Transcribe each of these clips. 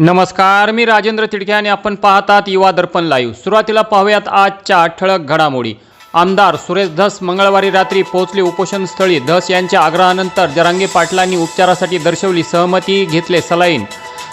नमस्कार मी राजेंद्र तिडके आणि आपण पाहतात युवा दर्पण लाईव्ह सुरुवातीला पाहूयात आजच्या ठळक घडामोडी. आमदार सुरेश धस मंगळवारी रात्री पोहोचले उपोषणस्थळी. धस यांच्या आग्रहानंतर जरांगे पाटलांनी उपचारासाठी दर्शवली सहमती घेतले सलाईन.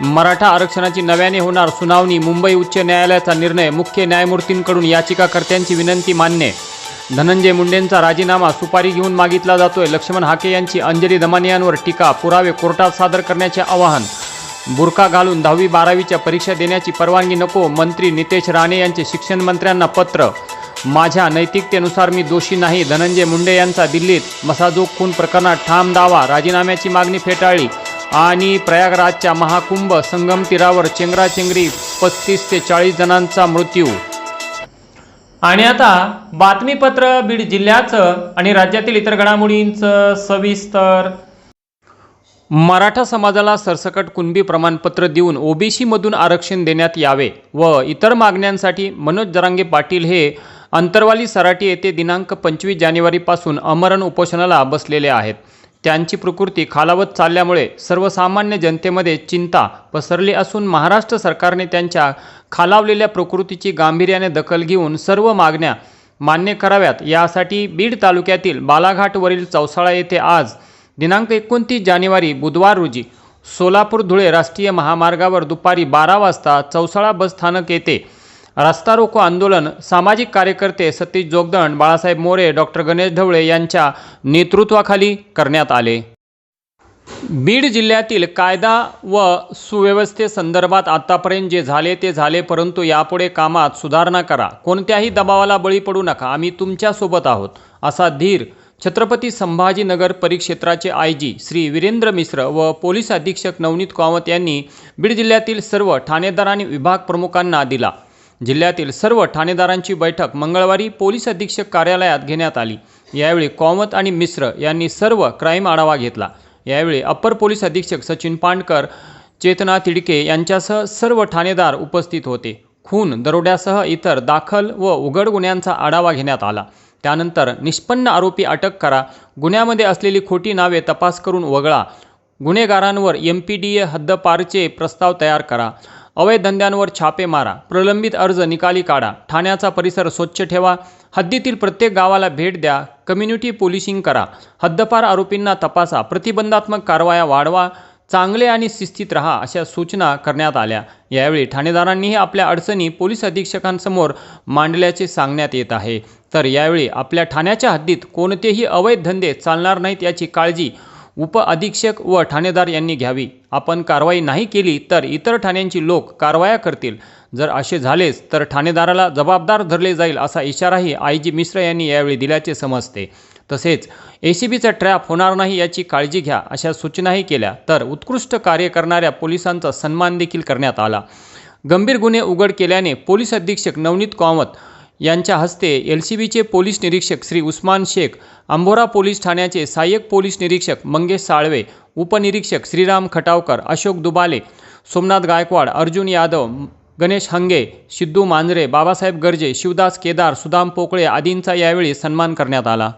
मराठा आरक्षणाची नव्याने होणार सुनावणी मुंबई उच्च न्यायालयाचा निर्णय मुख्य न्यायमूर्तींकडून याचिकाकर्त्यांची विनंती मान्य. धनंजय मुंडेंचा राजीनामा सुपारी घेऊन मागितला जातोय. लक्ष्मण हाके यांची अंजली दमानियांवर टीका पुरावे कोर्टात सादर करण्याचे आवाहन. बुरखा घालून दहावी बारावीच्या परीक्षा देण्याची परवानगी नको मंत्री नितेश राणे यांचे शिक्षण मंत्र्यांना पत्र. माझ्या नैतिकतेनुसार मी दोषी नाही धनंजय मुंडे यांचा दिल्लीत मसाजोग खून प्रकरणात ठाम दावा राजीनाम्याची मागणी फेटाळली. आणि प्रयागराजच्या महाकुंभ संगम तीरावर चेंगराचेंगरी पस्तीस ते चाळीस जणांचा मृत्यू. आणि आता बातमीपत्र बीड जिल्ह्याचं आणि राज्यातील इतर घडामोडींचं सविस्तर मराठा समाजाला सरसकट कुणबी प्रमाणपत्र देऊन ओबीसीमधून आरक्षण देण्यात यावे व इतर मागण्यांसाठी मनोज जरांगे पाटील हे अंतरवाली सराटी येथे दिनांक पंचवीस जानेवारीपासून अमरण उपोषणाला बसलेले आहेत. त्यांची प्रकृती खालावत चालल्यामुळे सर्वसामान्य जनतेमध्ये चिंता पसरली असून महाराष्ट्र सरकारने त्यांच्या खालावलेल्या प्रकृतीची गांभीर्याने दखल घेऊन सर्व मागण्या मान्य कराव्यात. यासाठी बीड तालुक्यातील बालाघाटवरील चौसाळा येथे आज दिनांक एकोणतीस जानेवारी बुधवार रोजी सोलापूर धुळे राष्ट्रीय महामार्गावर दुपारी बारा वाजता चौसाळा बस स्थानक येथे रस्ता रोको आंदोलन सामाजिक कार्यकर्ते सतीश जोगदंड बाळासाहेब मोरे डॉक्टर गणेश ढवळे यांच्या नेतृत्वाखाली करण्यात आले. बीड जिल्ह्यातील कायदा व सुव्यवस्थेसंदर्भात आतापर्यंत जे झाले ते झाले परंतु यापुढे कामात सुधारणा करा. कोणत्याही दबावाला बळी पडू नका. आम्ही तुमच्यासोबत आहोत असा धीर छत्रपती संभाजीनगर परिक्षेत्राचे आय जी श्री वीरेंद्र मिश्र व पोलीस अधीक्षक नवनीत कामत यांनी बीड जिल्ह्यातील सर्व ठाणेदार आणि विभाग प्रमुखांना दिला. जिल्ह्यातील सर्व ठाणेदारांची बैठक मंगळवारी पोलीस अधीक्षक कार्यालयात घेण्यात आली. यावेळी कामत आणि मिश्र यांनी सर्व क्राईम आढावा घेतला. यावेळी अप्पर पोलीस अधीक्षक सचिन पांडकर चेतना तिडके यांच्यासह सर्व ठाणेदार उपस्थित होते. खून दरोड्यासह इतर दाखल व उघड गुन्ह्यांचा आढावा घेण्यात आला. त्यानंतर निष्पन्न आरोपी अटक करा. गुन्ह्यामध्ये असलेली खोटी नावे तपास करून वगळा. गुन्हेगारांवर एम पी डी ए हद्दपारचे प्रस्ताव तयार करा. अवैध धंद्यांवर छापे मारा. प्रलंबित अर्ज निकाली काढा. ठाण्याचा परिसर स्वच्छ ठेवा. हद्दीतील प्रत्येक गावाला भेट द्या. कम्युनिटी पोलिसिंग करा. हद्दपार आरोपींना तपासा. प्रतिबंधात्मक कारवाया वाढवा. चांगले आणि शिस्तीत रहा अशा सूचना करण्यात आल्या. यावेळी ठाणेदारांनीही आपल्या अडचणी पोलीस अधीक्षकांसमोर मांडल्याचे सांगण्यात येत आहे. तर यावेळी आपल्या ठाण्याच्या हद्दीत कोणतेही अवैध धंदे चालणार नाहीत याची काळजी उप अधीक्षक व ठाणेदार यांनी घ्यावी. आपण कारवाई नाही केली तर इतर ठाण्यांची लोक कारवाया करतील. जर असे झालेच तर ठाणेदाराला जबाबदार धरले जाईल असा इशाराही आय जी मिश्र यांनी यावेळी दिल्याचे समजते. तसेच ए सी बीचा ट्रॅप होणार नाही याची काळजी घ्या अशा सूचनाही केल्या. तर उत्कृष्ट कार्य करणाऱ्या पोलिसांचा सन्मान देखील करण्यात आला. गंभीर गुन्हे उघड केल्याने पोलीस अधीक्षक नवनीत कामत यांच्या हस्ते एल सी बीचे पोलीस निरीक्षक श्री उस्मान शेख अंबोरा पोलीस ठाण्याचे सहाय्यक पोलीस निरीक्षक मंगेश साळवे उपनिरीक्षक श्रीराम खटावकर अशोक दुबाले सोमनाथ गायकवाड अर्जुन यादव गणेश हंगे सिद्धू मांजरे बाबासाहेब गर्जे शिवदास केदार सुदाम पोकळे आदींचा यावेळी सन्मान करण्यात आला.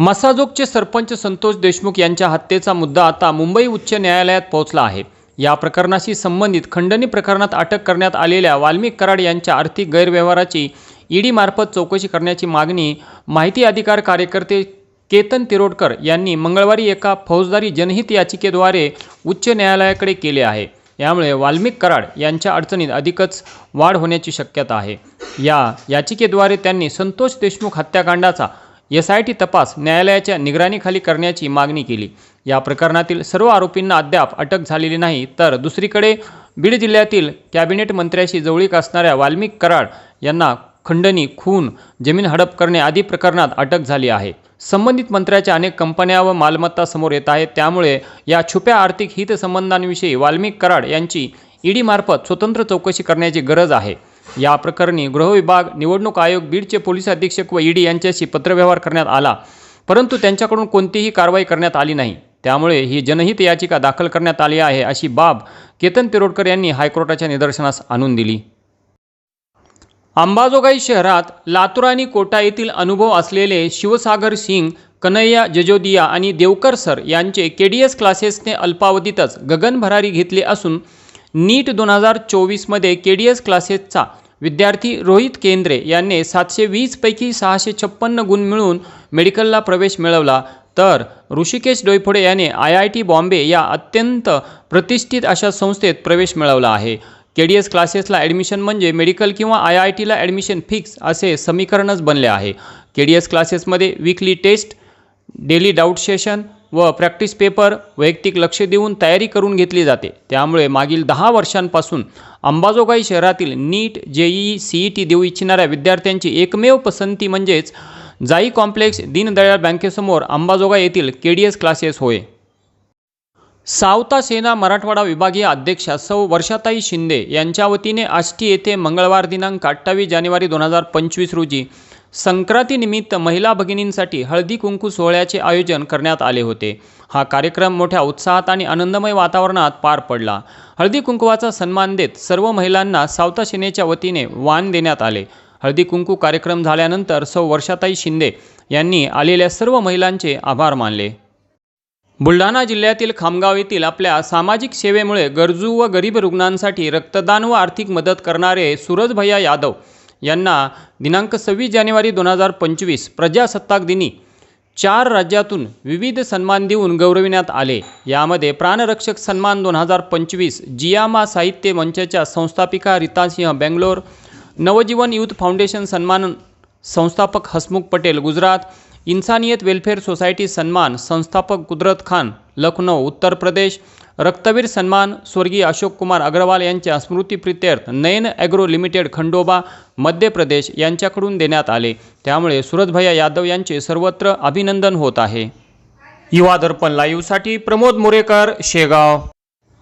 मसाजोगचे सरपंच संतोष देशमुख यांच्या हत्येचा मुद्दा आता मुंबई उच्च न्यायालयात पोहोचला आहे. या प्रकरणाशी संबंधित खंडणी प्रकरणात अटक करण्यात आलेल्या वाल्मिक कराड यांच्या आर्थिक गैरव्यवहाराची ईडीमार्फत चौकशी करण्याची मागणी माहिती अधिकार कार्यकर्ते केतन तिरोडकर यांनी मंगळवारी एका फौजदारी जनहित याचिकेद्वारे उच्च न्यायालयाकडे केले आहे. यामुळे वाल्मिक कराड यांच्या अडचणीत अधिकच वाढ होण्याची शक्यता आहे. या याचिकेद्वारे त्यांनी संतोष देशमुख हत्याकांडाचा एस आय टी तपास न्यायालयाच्या निगराणीखाली करण्याची मागणी केली. या प्रकरणातील सर्व आरोपींना अद्याप अटक झालेली नाही तर दुसरीकडे बीड जिल्ह्यातील कॅबिनेट मंत्र्याशी जवळीक असणाऱ्या वाल्मिक कराड यांना खंडणी खून जमीन हडप करणे आदी प्रकरणात अटक झाली आहे. संबंधित मंत्र्याच्या अनेक कंपन्या व मालमत्ता समोर येत आहेत त्यामुळे या छुप्या आर्थिक हितसंबंधांविषयी वाल्मिक कराड यांची ईडीमार्फत स्वतंत्र चौकशी करण्याची गरज आहे. या प्रकरणी गृहविभाग निवडणूक आयोग बीडचे पोलीस अधीक्षक व ईडी यांच्याशी पत्रव्यवहार करण्यात आला. परंतु त्यांच्याकडून कोणतीही कारवाई करण्यात आली नाही. त्यामुळे ही जनहित याचिका दाखल करण्यात आली आहे अशी बाब केतन तिरोडकर यांनी हायकोर्टाच्या निदर्शनास आणून दिली. अंबाजोगाई शहरात लातूर आणि कोटा येथील अनुभव असलेले शिवसागर सिंग कन्हैया जजोदिया आणि देवकर सर यांचे के डी एस क्लासेसने अल्पावधीतच गगनभरारी घेतली असून नीट दोन हजार चोवीसमध्ये के डी एस क्लासेसचा विद्यार्थी रोहित केंद्रे यांनी सातशे वीसपैकी सहाशे छप्पन्न गुण मिळवून मेडिकलला प्रवेश मिळवला. तर ऋषिकेश डोईफोडे याने आय आय टी बॉम्बे या अत्यंत प्रतिष्ठित अशा संस्थेत प्रवेश मिळवला आहे. के डी एस क्लासेसला ॲडमिशन म्हणजे मेडिकल किंवा आय आय टीला ॲडमिशन फिक्स असे समीकरणच बनले आहे. के डी एस क्लासेसमध्ये weekly test daily doubt session व प्रॅक्टिस पेपर वैयक्तिक लक्ष देऊन तयारी करून घेतली जाते. त्यामुळे मागील दहा वर्षांपासून अंबाजोगाई शहरातील NEET JEE C E T देऊ इच्छिणाऱ्या विद्यार्थ्यांची एकमेव पसंती म्हणजेच जाई कॉम्प्लेक्स दीनदयाळ बँकेसमोर अंबाजोगाई येथील के डी एस क्लासेस होय. सावता सेना मराठवाडा विभागीय अध्यक्षा सौ वर्षाताई शिंदे यांच्या वतीने आष्टी येथे मंगळवार दिनांक अठ्ठावीस जानेवारी दोन हजार पंचवीस रोजी संक्रांतीनिमित्त महिला भगिनींसाठी हळदी कुंकू सोहळ्याचे आयोजन करण्यात आले होते. हा कार्यक्रम मोठ्या उत्साहात आणि आनंदमय वातावरणात पार पडला. हळदी कुंकवाचा सन्मान देत सर्व महिलांना सावता सेनेच्या वतीने वाण देण्यात आले. हळदी कुंकू कार्यक्रम झाल्यानंतर सौ. वर्षाताई शिंदे यांनी आलेल्या सर्व महिलांचे आभार मानले. बुलढाणा जिल्ह्यातील खामगाव येथील आपल्या सामाजिक सेवेमुळे गरजू व गरीब रुग्णांसाठी रक्तदान व आर्थिक मदत करणारे सूरज भैया यादव यांना दिनांक सव्वीस जानेवारी दोन हजार पंचवीस प्रजासत्ताक दिनी चार राज्यातून विविध सन्मान देऊन गौरविण्यात आले. यामध्ये प्राणरक्षक सन्मान दोन हजार पंचवीस जियामा साहित्य मंचाच्या संस्थापिका रीता सिंह बेंगलोर नवजीवन युथ फाउंडेशन सन्मान संस्थापक हसमुख पटेल गुजरात इन्सानियत वेलफेअर सोसायटी सन्मान संस्थापक कुदरत खान लखनौ उत्तर प्रदेश रक्तवीर सन्मान स्वर्गीय अशोक कुमार अग्रवाल यांच्या स्मृतीप्रित्यर्थ नयन ॲग्रो लिमिटेड खंडोबा मध्य प्रदेश यांच्याकडून देण्यात आले. त्यामुळे सुरजभैया यादव यांचे सर्वत्र अभिनंदन होत आहे. युवा दर्पण लाईव्हसाठी प्रमोद मोरेकर शेगाव.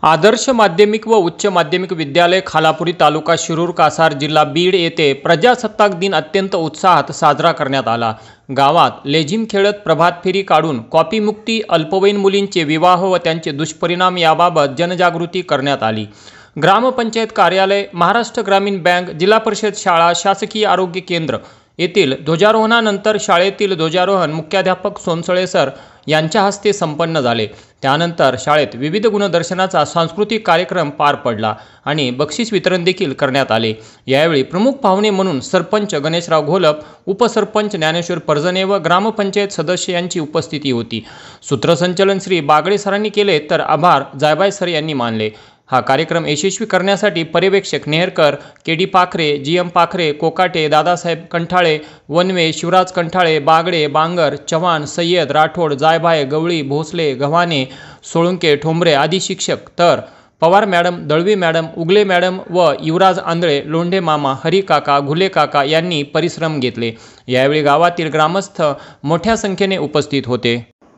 आदर्श माध्यमिक व उच्च माध्यमिक विद्यालय खालापुरी तालुका शिरूर कासार जिल्हा बीड येथे प्रजासत्ताक दिन अत्यंत उत्साहात साजरा करण्यात आला. गावात लेझिम खेळत प्रभात फेरी काढून कॉपीमुक्ती अल्पवयीन मुलींचे विवाह व त्यांचे दुष्परिणाम याबाबत जनजागृती करण्यात आली. ग्रामपंचायत कार्यालय महाराष्ट्र ग्रामीण बँक जिल्हा परिषद शाळा शासकीय आरोग्य केंद्र येथील ध्वजारोहणानंतर शाळेतील ध्वजारोहण मुख्याध्यापक सोनसळे सर यांच्या हस्ते संपन्न झाले. त्यानंतर शाळेत विविध गुणदर्शनाचा सांस्कृतिक कार्यक्रम पार पडला आणि बक्षीस वितरण देखील करण्यात आले. यावेळी प्रमुख पाहुणे म्हणून सरपंच गणेशराव घोलप उपसरपंच ज्ञानेश्वर पर्जने व ग्रामपंचायत सदस्य यांची उपस्थिती होती. सूत्रसंचलन श्री बागडे सरांनी केले तर आभार जायबाय सर यांनी मानले. हा कार्यक्रम यशस्वी करण्यासाठी पर्यवेक्षक नेहरकर के डी पाखरे G M Pakhare Kokate Dadasaheb Kanthale one way Shivraj Kanthale Bagade Bangar Chavan Syed Rathod Jaybhay Gawali Bhosale Gavhane Solunke Thombare आदी शिक्षक. तर Pawar madam Dalvi madam Ugale madam व युवराज आंधळे लोंढे मामा हरिकाका घुले काका यांनी परिश्रम घेतले. यावेळी गावातील ग्रामस्थ मोठ्या संख्येने उपस्थित होते.